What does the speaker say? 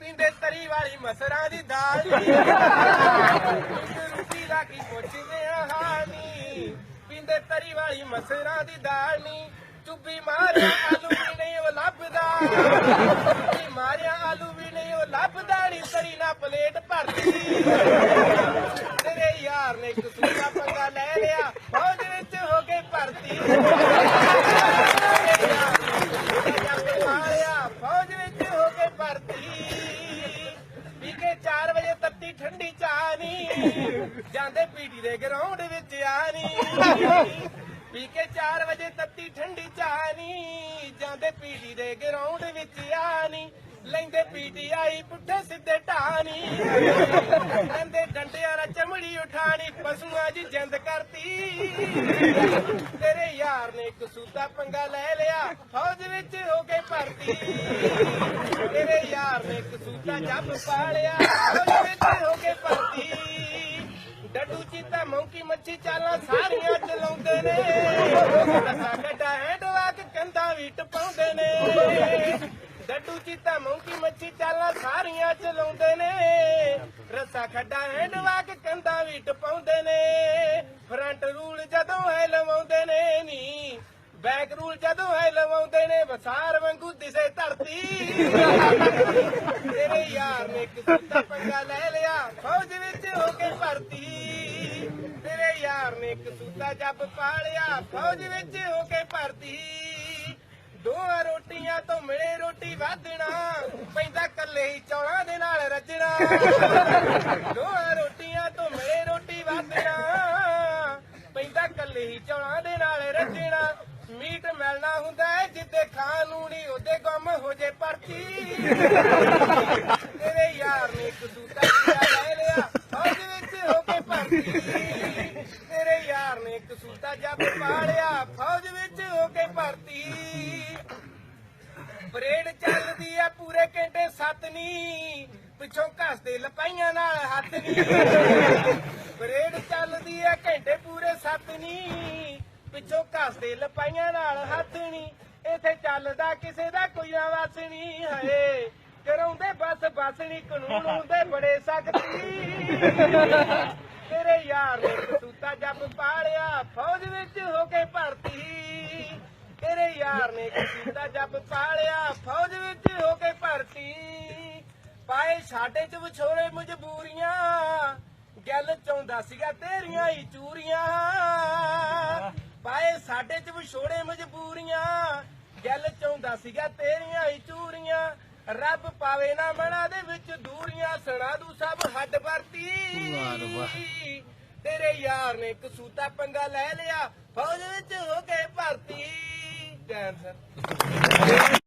ਪੀਂਦੇ ਤਰੀ ਵਾਲੀ ਮਸਰਾਂ ਦੀ ਦਾਲ ਨੀ। ਰੋਟੀ ਲਾ ਕੇ ਪੁੱਛਦੇ ਆ ਹਾਨੀ ਪੀਂਦੇ ਤਰੀ ਵਾਲੀ ਮਸਰਾਂ ਦੀ ਦਾਲ ਨੀ। ਚੁੱਭੀ ਮਾਰਿਆ ਆਲੂ ਵੀ ਨਹੀਂ ਉਹ ਲੱਭਦਾ। ਚੁੱਭੀ ਮਾਰਿਆ ਆਲੂ ਵੀ ਨਹੀਂ ਉਹ ਲੱਭਦਾ ਨੀ। ਤਰੀ ਨਾ ਪਲੇਟ ਭਰਦੀ ਤੇਰੇ ਯਾਰ ਨੇ ਇੱਕ ਜਾਂਦੇ ਪੀਟੀ ਦੇ ਗਰਾਊਂਡ ਵਿੱਚ ਆ ਪੀ ਕੇ 4 ਵਜੇ ਤੱਤੀ ਠੰਡੀ ਚਾਹ ਜਾਂਦੇ ਪੀਟੀ ਦੇ ਗਰਾਊਂਡ ਵਿੱਚ ਆ ਨੀ ਲੈਂਦੇ ਪੀਟੀਆਈ ਪੁੱਠੇ ਸਿੱਧੇ ਢਾਣੀ। ਲੈਂਦੇ ਡੰਡਿਆਂ ਨਾਲ ਚਮੜੀ ਉਠਾਣੀ, ਪਸ਼ੂਆਂ ਦੀ ਜਿੰਦ ਕਰਤੀ। ਤੇਰੇ ਯਾਰ ਨੇ ਕਸੂਤਾ ਪੰਗਾ ਲੈ ਲਿਆ, ਫੌਜ ਵਿੱਚ ਹੋ ਕੇ ਭਰਤੀ। ਤੇਰੇ ਯਾਰ ਨੇ ਕਸੂਤਾ ਸੂਤਾ ਪਾ ਲਿਆ, ਫੌਜ ਵਿੱਚ ਹੋ ਕੇ ਭਰਤੀ। ਡੱਡੂ ਮੌਂਕੀ ਮੱਛੀ ਚਾਲਾਂ ਸਾਰੀਆਂ ਚਲਾਉਂਦੇ ਨੇ। ਰਸਾ ਕੱਢਾ ਹੈਂਡਵਾਕ ਕੰਧਾਂ ਵੀ ਟਪਾਉਂਦੇ ਨੇ। ਡੱਡੂ ਚੀਤਾ ਮੌਂਕੀ ਮੱਛੀ ਚਾਲਾਂ ਸਾਰੀਆਂ ਚਲਾਉਂਦੇ ਨੇ। ਰਸਾ ਖੱਡਾ ਹੈਂਡਵਾਕ ਕੰਧਾਂ ਵੀ ਟਪਾਉਂਦੇ ਨੇ। ਫਰੰਟ ਰੂਲ ਜਦੋਂ ਹੈ ਲਵਾਉਂਦੇ ਨੇ ਨੀ, ਬੈਕ ਰੂਲ ਜਦੋਂ ਹੈ ਲਵਾਉਂਦੇ ਨੇ ਬਸਾਰ ਵਾਂਗੂ ਦਿਸੇ ਧਰਤੀ। ਤੇਰੇ ਯਾਰ ਨੇ ਇੱਕ ਸੁੱਤਾ ਪੰਗਾ ਲੈ ਲਿਆ, ਫੌਜ ਵਿੱਚ ਹੋ ਕੇ ਭਰਤੀ। ਨੇ ਇੱਕ ਸੁੱਤਾ ਜੱਬ ਪਾਲਿਆ, ਫੌਜ ਵਿੱਚ ਹੋ ਕੇ ਭਰਤੀ। ਦੋਹਾਂ ਰੋਟੀਆਂ ਤੋਂ ਮਿਲੇ ਰੋਟੀ ਵਾਧਣਾ, ਪੈਂਦਾ ਕੱਲੇ ਹੀ ਚੌਲਾਂ ਦੇ ਨਾਲ ਰੱਜਣਾ। ਦੋਹਾਂ ਰੋਟੀਆਂ ਤੋਂ ਮਿਲੇ ਰੋਟੀ ਵਾਧਣਾ, ਪੈਂਦਾ ਕੱਲੇ ਹੀ ਚੌਲਾਂ ਦੇ ਨਾਲ ਰੱਜਣਾ। ਮੀਟ ਮਿਲਣਾ ਹੁੰਦਾ ਹੈ ਜਿੱਦੇ ਖਾਣ ਨੂੰ ਨਹੀਂ, ਉਹਦੇ ਗੁੰਮ ਹੋ ਜੇ ਪਰਚੀ। ਤੇਰੇ ਯਾਰ ਨੇ ਇੱਕ ਸੂਤਾ ਲੈ ਲਿਆ, ਫੌਜ ਵਿੱਚ ਹੋ ਕੇ ਭਰਤੀ। ਨੇ ਇੱਕ ਸੂਤਾ ਜੱਬ ਪਾਲਿਆ, ਫੌਜ ਵਿੱਚ ਹੋ ਕੇ ਭਰਤੀ। ਪਰੇਡ ਚੱਲਦੀ ਆ ਪੂਰੇ ਘੰਟੇ ਸੱਤ ਨੀ ਪਿੱਛੋਂ ਘਸਦੇ ਲਪਾਈਆਂ ਨਾਲ ਹੱਥ ਨੀ ਪਰੇਡ ਚੱਲਦੀ ਆ ਘੰਟੇ ਪੂਰੇ ਸੱਤ ਨੀ ਪਿੱਛੋਂ ਘਸਦੇ ਲਪਾਈਆਂ ਨਾਲ ਹੱਥ ਨੀ ਇਥੇ ਚੱਲਦਾ ਕਿਸੇ ਦਾ ਕੋਈ ਨਾ ਵਸ ਨੀ ਹਏ। ਕਰਾਉਂਦੇ ਬਸ ਬਸ ਨੀ ਕਾਨੂੰਨ ਹੁੰਦੇ ਬੜੇ ਸਖਤੀ। ਤੇਰੇ ਯਾਰ ਨੇ ਕਸੂਤਾ ਜੱਬ ਫੌਜ ਵਿੱਚ ਹੋ ਕੇ ਭਰਤੀ। ਤੇਰੇ ਯਾਰ ਨੇ ਕਸੂਤਾ ਜੱਬ ਪਾਲਿਆ, ਫੌਜ ਵਿੱਚ ਹੋ ਕੇ ਭਰਤੀ। ਪਾਏ ਸਾਡੇ ਚ ਵਿਛੋੜੇ ਮਜਬੂਰੀਆਂ, ਗੱਲ ਚਾਹੁੰਦਾ ਸੀਗਾ ਤੇਰੀਆਂ ਹੀ ਚੂਰੀਆਂ। ਪਾਏ ਸਾਡੇ ਚ ਵਿਛੋੜੇ ਮਜਬੂਰੀਆਂ, ਗੱਲ ਚਾਹੁੰਦਾ ਸੀਗਾ ਤੇਰੀਆਂ ਹੀ ਚੂਰੀਆਂ। ਰੱਬ ਪਾਵੇ ਨਾ ਮਣਾ ਦੇ ਵਿੱਚ ਦੂਰੀਆਂ, ਸੁਣਾ ਦੂ ਸਭ ਹੱਡ ਵਰਤੀ ਤੇਰੇ ਯਾਰ ਨੇ ਕਸੂਤਾ ਪੰਗਾ ਲੈ ਲਿਆ ਫੌਜ ਵਿੱਚ ਹੋ ਕੇ ਭਰਤੀ। ਡੈਂਸਰ